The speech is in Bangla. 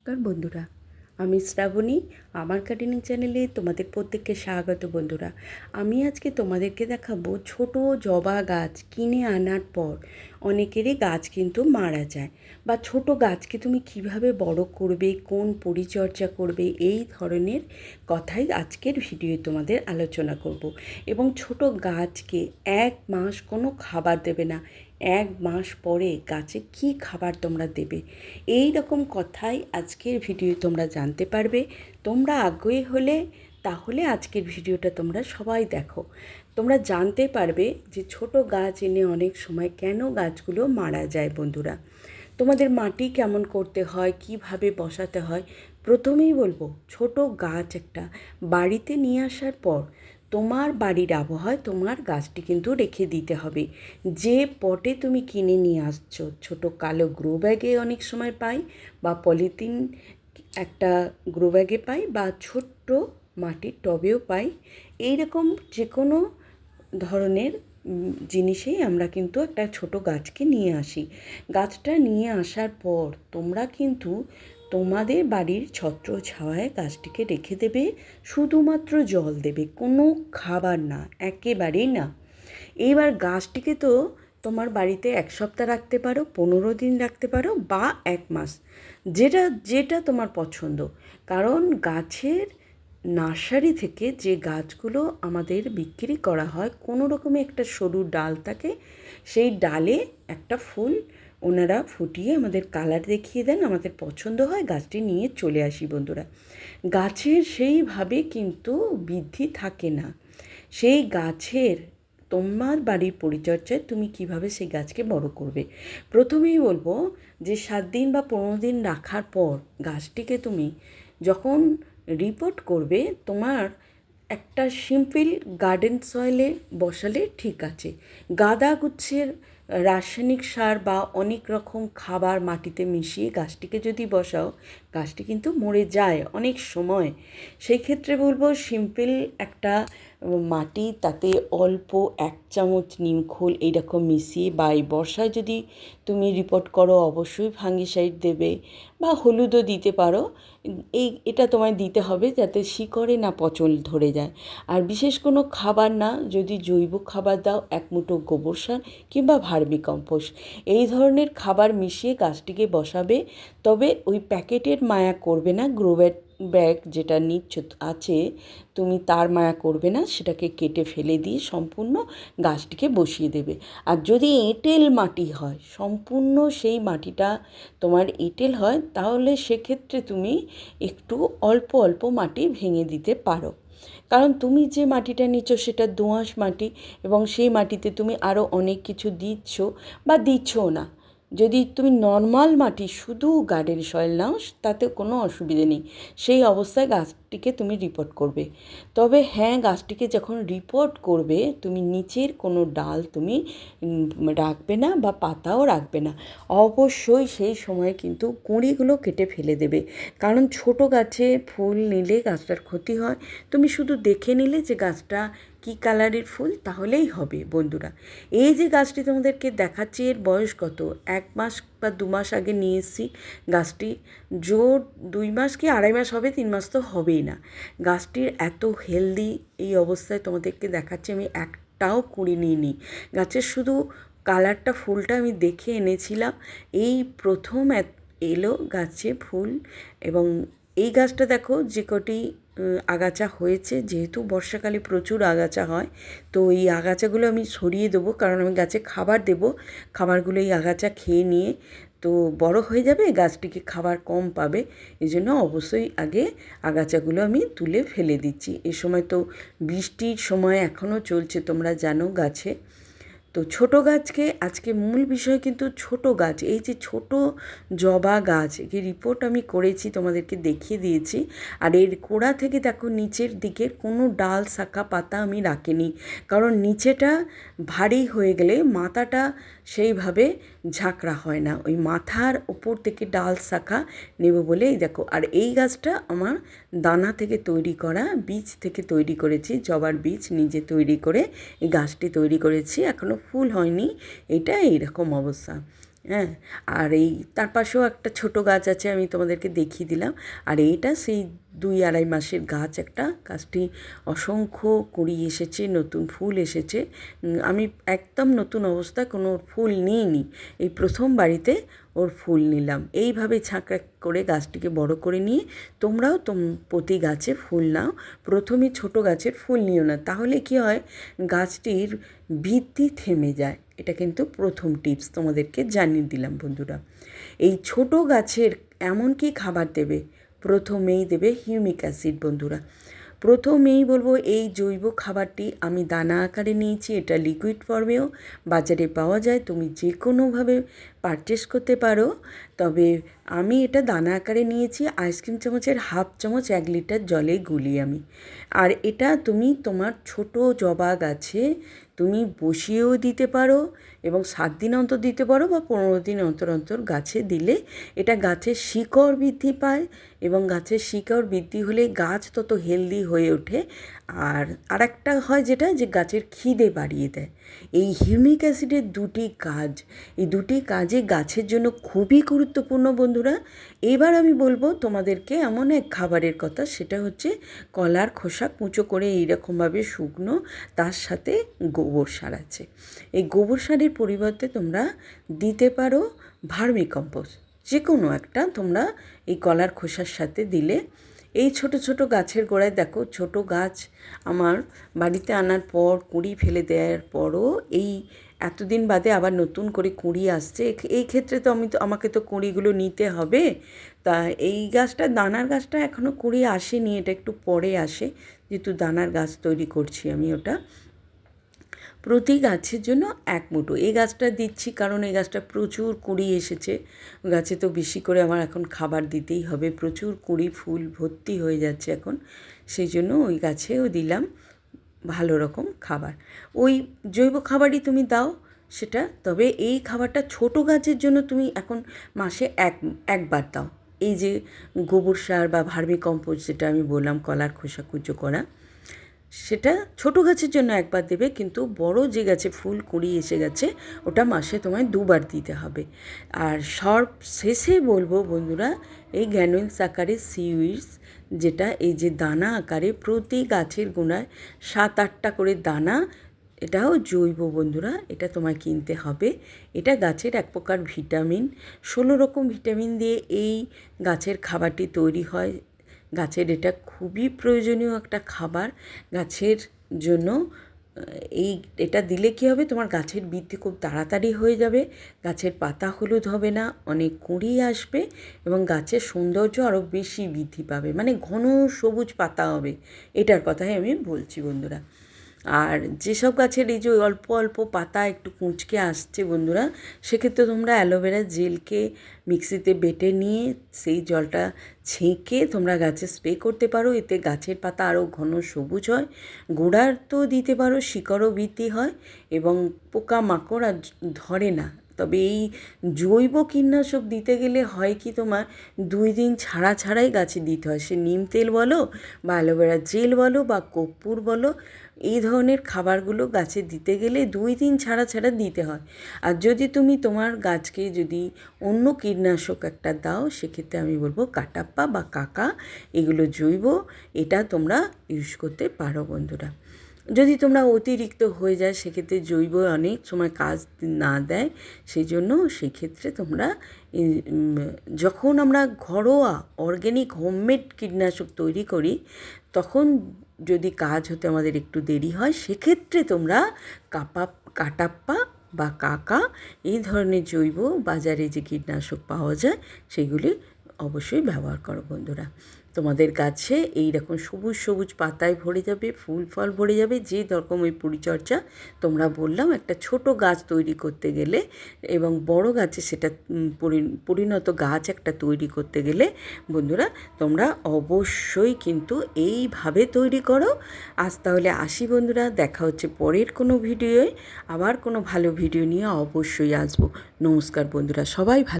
নমস্কার বন্ধুরা। আমি শ্রাবণী, আমার কাটিনিং চ্যানেলে তোমাদের প্রত্যেককে স্বাগত বন্ধুরা। আমি আজকে তোমাদেরকে দেখাবো ছোট জবা গাছ কিনে আনার পর অনেকেরই গাছ কিন্তু মারা যায় বা ছোট গাছকে তুমি কীভাবে বড় করবে, কোন পরিচর্যা করবে, এই ধরনের কথাই আজকের ভিডিওয়ে তোমাদের আলোচনা করব। এবং ছোট গাছকে এক মাস কোনো খাবার দেবে না এক মাস পরে গাছে কি খাবার তোমরা দেবে? এই রকম কথাই আজকের ভিডিও তোমরা জানতে পারবে। তোমরা আগ্রহী হলে তাহলে আজকের ভিডিওটা তোমরা সবাই দেখো। তোমরা জানতে পারবে যে ছোট গাছ এনে অনেক সময় কেন গাছগুলো মারা যায় বন্ধুরা? তোমাদের মাটি কেমন করতে হয়? কীভাবে বসাতে হয়? প্রথমেই বলব, ছোট গাছ একটা বাড়িতে নিয়ে আসার পর তোমার বাড়ির আবহাওয়ায় তোমার গাছটি কিন্তু রেখে দিতে হবে। যে পটে তুমি কিনে নিয়ে আসছো, ছোট কালো গ্রো ব্যাগে অনেক সময় পাই বা পলিথিন একটা গ্রো ব্যাগে পাই বা ছোট্ট মাটির টবেও পাই, এইরকম যে কোনো ধরনের জিনিসেই আমরা কিন্তু একটা ছোট গাছকে নিয়ে আসি। গাছটা নিয়ে আসার পর তোমরা কিন্তু তোমাদের বাড়ির ছত্র ছাওয়ায় গাছটিকে রেখে দেবে, শুধুমাত্র জল দেবে, কোনো খাবার না, একেবারেই না। এইবার গাছটিকে তো তোমার বাড়িতে এক সপ্তাহ রাখতে পারো, পনেরো দিন রাখতে পারো বা এক মাস। যেটা যেটা তোমার পছন্দ। কারণ গাছের নার্সারি থেকে যে গাছগুলো আমাদের বিক্রি করা হয়, কোনো রকমে একটা সরু ডাল থাকে, সেই ডালে একটা ফুল ওনারা ফুটিয়ে আমাদের কালার দেখিয়ে দেন, আমাদের পছন্দ হয়, গাছটি নিয়ে চলে আসি বন্ধুরা। গাছের সেইভাবে কিন্তু বৃদ্ধি থাকে না। সেই গাছের তোমার বাড়ির পরিচর্যায় তুমি কীভাবে সেই গাছকে বড় করবে? প্রথমেই বলব যে সাত দিন বা পনেরো দিন রাখার পর গাছটিকে তুমি যখন রিপোর্ট করবে, তোমার একটা সিম্পল গার্ডেন সয়েলে বসালে ঠিক আছে। গাদা গুচ্ছের রাসায়নিক সার বা অনেক রকম খাবার মাটিতে মিশিয়ে গাছটিকে যদি বসাও, গাছটি কিন্তু মরে যায় অনেক সময়। সেই ক্ষেত্রে বলব, সিম্পল একটা মাটি তাতে অল্প এক চামচ নিমখোল এইরকম মিশিয়ে বা এই বর্ষায় যদি তুমি রিপোর্ট করো, অবশ্যই ফাঙ্গিসাইড দেবে বা হলুদও দিতে পারো। এই, এটা তোমায় দিতে হবে যাতে শিকড়ে না পচল ধরে যায়। আর বিশেষ কোনো খাবার না, যদি জৈব খাবার দাও, এক মুঠো গোবর সার কিংবা ভার্মি কম্পোস্ট এই ধরনের খাবার মিশিয়ে গাছটিকে বসাবে, তবে ওই প্যাকেটের মায়া করবে না গ্রোব্যাট ব্যাগ যেটা নিচ্ছ, আছে, তুমি তার মায়া করবে না, সেটাকে কেটে ফেলে দিয়ে সম্পূর্ণ গাছটিকে বসিয়ে দেবে। আর যদি এঁটেল মাটি হয়, সম্পূর্ণ সেই মাটিটা তোমার এঁটেল হয়, তাহলে সেক্ষেত্রে তুমি একটু অল্প অল্প মাটি ভেঙে দিতে পারো। কারণ তুমি যে মাটিটা নিচ্ছ সেটা দোঁয়াশ মাটি এবং সেই মাটিতে তুমি আরও অনেক কিছু দিচ্ছ বা দিচ্ছও না। যদি তুমি নর্মাল মাটি শুধু গার্ডেন সয়েল নাও, তাতে কোনো অসুবিধে নেই। সেই অবস্থায় গাছটিকে তুমি রিপোর্ট করবে। তবে হ্যাঁ গাছটিকে যখন রিপোর্ট করবে, তুমি নিচের কোনো ডাল তুমি রাখবে না বা পাতাও রাখবে না। অবশ্যই সেই সময় কিন্তু কুঁড়িগুলো কেটে ফেলে দেবে। কারণ ছোট গাছে ফুল নিলে গাছটার ক্ষতি হয়। তুমি শুধু দেখে নিলে যে গাছটা কী কালারের ফুল, তাহলেই হবে বন্ধুরা। এই যে গাছটি তোমাদেরকে দেখাচ্ছি, এর বয়স কত? এক মাস বা দু মাস আগে নিয়ে এসেছি গাছটি। জোর দুই মাস কি আড়াই মাস হবে, তিন মাস তো হবেই না। গাছটির এত হেলদি এই অবস্থায় তোমাদেরকে দেখাচ্ছি, আমি একটাও কুড়ি নিইনি। গাছের শুধু কালারটা, ফুলটা আমি দেখে এনেছিলাম। এই প্রথম এলো গাছে ফুল এবং এই গাছটা দেখো, যে কটি আগাছা হয়েছে, যেহেতু বর্ষাকালে প্রচুর আগাছা হয়, তো এই আগাছাগুলো আমি সরিয়ে দেবো, কারণ আমি গাছে খাবার দেবো, খাবারগুলো এই আগাছা খেয়ে নিয়ে, তো বড় হয়ে যাবে, গাছটিকে খাবার কম পাবে, এই জন্য অবশ্যই আগে আগাছাগুলো আমি তুলে ফেলে দিচ্ছি। এ সময় তো বৃষ্টির সময় এখনও চলছে, তোমরা জানো গাছে। তো ছোট গাছকে আজকে মূল বিষয় কিন্তু ছোট গাছ, এই যে ছোট জবা গাছ এই রিপোর্ট আমি করেছি, তোমাদেরকে দেখিয়ে দিয়েছি। আর এর কোড়া থেকে দেখো নিচের দিকে কোনো ডাল, শাখা, পাতা আমি রাখিনি। কারণ নিচেটা ভারী হয়ে গেলে মাথাটা সেইভাবে ঝাঁকড়া হয় না। ওই মাথার ওপর থেকে ডাল, শাখা নেব বলে এই দেখো। আর এই গাছটা আমার দানা থেকে তৈরি করা বীজ থেকে তৈরি করেছি, জবার বীজ নিজে তৈরি করে এই গাছটি তৈরি করেছি এখনও ফুল হয়নি এটা এইরকম অবস্থা। হ্যাঁ আর এই তার পাশেও একটা ছোট গাছ আছে, আমি তোমাদেরকে দেখিয়ে দিলাম। আর এইটা সেই দুই আড়াই মাসের গাছ একটা। গাছটি অসংখ্য কুড়ি এসেছে, নতুন ফুল এসেছে। আমি একদম নতুন অবস্থায় কোনো ফুল নিইনি। এই প্রথম বাড়িতে ওর ফুল নিলাম। এইভাবে ছাঁকড়া করে গাছটিকে বড় করে নিয়ে তোমরাও তোম, প্রতি গাছে ফুল নাও। প্রথমে ছোট গাছের ফুল নিও না। তাহলে কি হয়? গাছটির ভিত্তি থেমে যায়। এটা কিন্তু প্রথম টিপস তোমাদেরকে জানিয়ে দিলাম বন্ধুরা। এই ছোট গাছের এমন কি খাবার দেবে? প্রথমেই দেবে হিউমিক অ্যাসিড বন্ধুরা। প্রথমেই বলব এই জৈব খাবারটি আমি দানা আকারে নিয়েছি, এটা লিকুইড ফর্মেও বাজারে পাওয়া যায়। তুমি যে কোনোভাবে পারচেস করতে পারো। তবে আমি এটা দানা আকারে নিয়েছি আইসক্রিম চামচের হাফ চামচ, এক লিটার জলে গুলি আমি। আর এটা তুমি তোমার ছোট জবা গাছে তুমি বসিয়েও দিতে পারো এবং সাত দিন অন্তর দিতে পারো বা পনেরো দিন অন্তর অন্তর গাছে দিলে এটা গাছের শিকড় বৃদ্ধি পায় এবং গাছের শিকড় বৃদ্ধি হলে গাছ তত হেলদি হয়ে ওঠে। আর আরেকটা হয় যেটা, যে গাছের খিদে বাড়িয়ে দেয়। এই হিউমিক অ্যাসিডের দুটি কাজ, এই দুটি কাজে গাছের জন্য খুবই গুরুত্বপূর্ণ বন্ধুরা। এবার আমি বলব তোমাদেরকে এমন এক খাবারের কথা, সেটা হচ্ছে কলার খোসা কুঁচো করে এইরকমভাবে শুকনো, তার সাথে গোবর সার আছে। এই গোবর সারের পরিবর্তে তোমরা দিতে পারো ভার্মিকম্পোস্ট। যে কোনো একটা তোমরা এই কলার খোসার সাথে দিলে এই ছোট ছোট গাছের গোড়ায় দেখো, ছোট গাছ আমার বাড়িতে আনার পর, কুঁড়ি ফেলে দেওয়ার পরও এই এতদিন বাদে আবার নতুন করে কুঁড়ি আসছে। এই ক্ষেত্রে তো আমি তো, আমাকে তো কুঁড়িগুলো নিতে হবে। তা এই গাছটা, দানার গাছটা এখনও কুঁড়ি আসেনি, এটা একটু পরে আসে। যেহেতু দানার গাছ তৈরি করছি আমি ওটা। প্রতি গাছের জন্য এক মুঠো। এই গাছটা দিচ্ছি কারণ এই গাছটা প্রচুর কুড়ি এসেছে। গাছে তো বেশি করে আমার এখন খাবার দিতেই হবে। প্রচুর কুড়ি, ফুল ভর্তি হয়ে যাচ্ছে এখন। সেই জন্য ওই গাছেও দিলাম ভালো রকম খাবার। ওই জৈব খাবারই তুমি দাও, সেটা তবে এই খাবারটা ছোট গাছের জন্য তুমি এখন মাসে এক, একবার দাও। এই যে গোবর সার বা ভার্মি কম্পোস্ট যেটা আমি বললাম, কলার খোসা কুচো করা সেটা ছোট গাছের জন্য একবার দেবে, কিন্তু বড় যে গাছে ফুল কুড়ি এসে গেছে, ওটা মাসে তোমায় দুবার দিতে হবে। আর সব শেষে বলব বন্ধুরা, এই গ্যানুইলস আকারে সিউইডস, যেটা এই যে দানা আকারে প্রতি গাছের গোড়ায় সাত আটটা করে দানা, এটাও জৈব বন্ধুরা, এটা তোমায় কিনতে হবে। এটা গাছের এক প্রকার ভিটামিন। ষোলো রকম ভিটামিন দিয়ে এই গাছের খাবারটি তৈরি হয়। গাছের এটা খুবই প্রয়োজনীয় একটা খাবার। গাছের জন্য এই এটা দিলে কী হবে? তোমার গাছের বৃদ্ধি খুব তাড়াতাড়ি হয়ে যাবে। গাছের পাতা হলুদ হবে না, অনেক কুঁড়ি আসবে এবং গাছের সৌন্দর্য আরও বেশি বৃদ্ধি পাবে। মানে ঘন সবুজ পাতা হবে, এটার কথাই আমি বলছি বন্ধুরা। আর যেসব গাছের এই যে অল্প অল্প পাতা একটু কুঁচকে আসছে বন্ধুরা, সেক্ষেত্রে তোমরা অ্যালোভেরা জেলকে মিক্সিতে বেটে নিয়ে সেই জলটা ছেঁকে তোমরা গাছে স্প্রে করতে পারো। এতে গাছের পাতা আরও ঘন সবুজ হয়, গোড়ার তো দিতে পারো, শিকড়ও বৃদ্ধি হয় এবং পোকা মাকড় আর ধরে না। তবে এই জৈব কীটনাশক দিতে গেলে হয় কি তোমার দুই দিন ছাড়া ছাড়াই গাছে দিতে হয়? সে নিম তেল বলো বা অ্যালোভেরা জেল বলো বা কর্পূর বলো, এই ধরনের খাবারগুলো গাছে দিতে গেলে দুই দিন ছাড়া ছাড়া দিতে হয়। আর যদি তুমি তোমার গাছকে যদি অন্য কীটনাশক একটা দাও, সেক্ষেত্রে আমি বলব কাটাপ্পা বা কাকা, এগুলো জৈব, এটা তোমরা ইউজ করতে পারো বন্ধুরা। যদি তোমরা অতিরিক্ত হয়ে যায়, সেক্ষেত্রে জৈব অনেক সময় কাজ না দেয় সেই জন্য সেক্ষেত্রে তোমরা যখন আমরা ঘরোয়া অর্গ্যানিক হোমমেড কীটনাশক তৈরি করি, তখন যদি কাজ হতে আমাদের একটু দেরি হয়, সেক্ষেত্রে তোমরা কাপা, কাটাপ্পা বা কাকা এই ধরনের জৈব বাজারে যে কীটনাশক পাওয়া যায়, সেগুলি অবশ্যই ব্যবহার করো বন্ধুরা। তোমাদের গাছে এই রকম সবুজ সবুজ পাতায় ভরে যাবে, ফুল ফল ভরে যাবে, যে রকম ওই পরিচর্যা তোমরা বললাম, একটা ছোট গাছ তৈরি করতে গেলে এবং বড় গাছে সেটা পরি- পরিণত গাছ একটা তৈরি করতে গেলে বন্ধুরা তোমরা অবশ্যই কিন্তু এইভাবে তৈরি করো। আজ তাহলে আসি বন্ধুরা, দেখা হচ্ছে পরের কোনো ভিডিওয়, আবার কোনো ভালো ভিডিও নিয়ে অবশ্যই আসব। নমস্কার বন্ধুরা, সবাই ভালো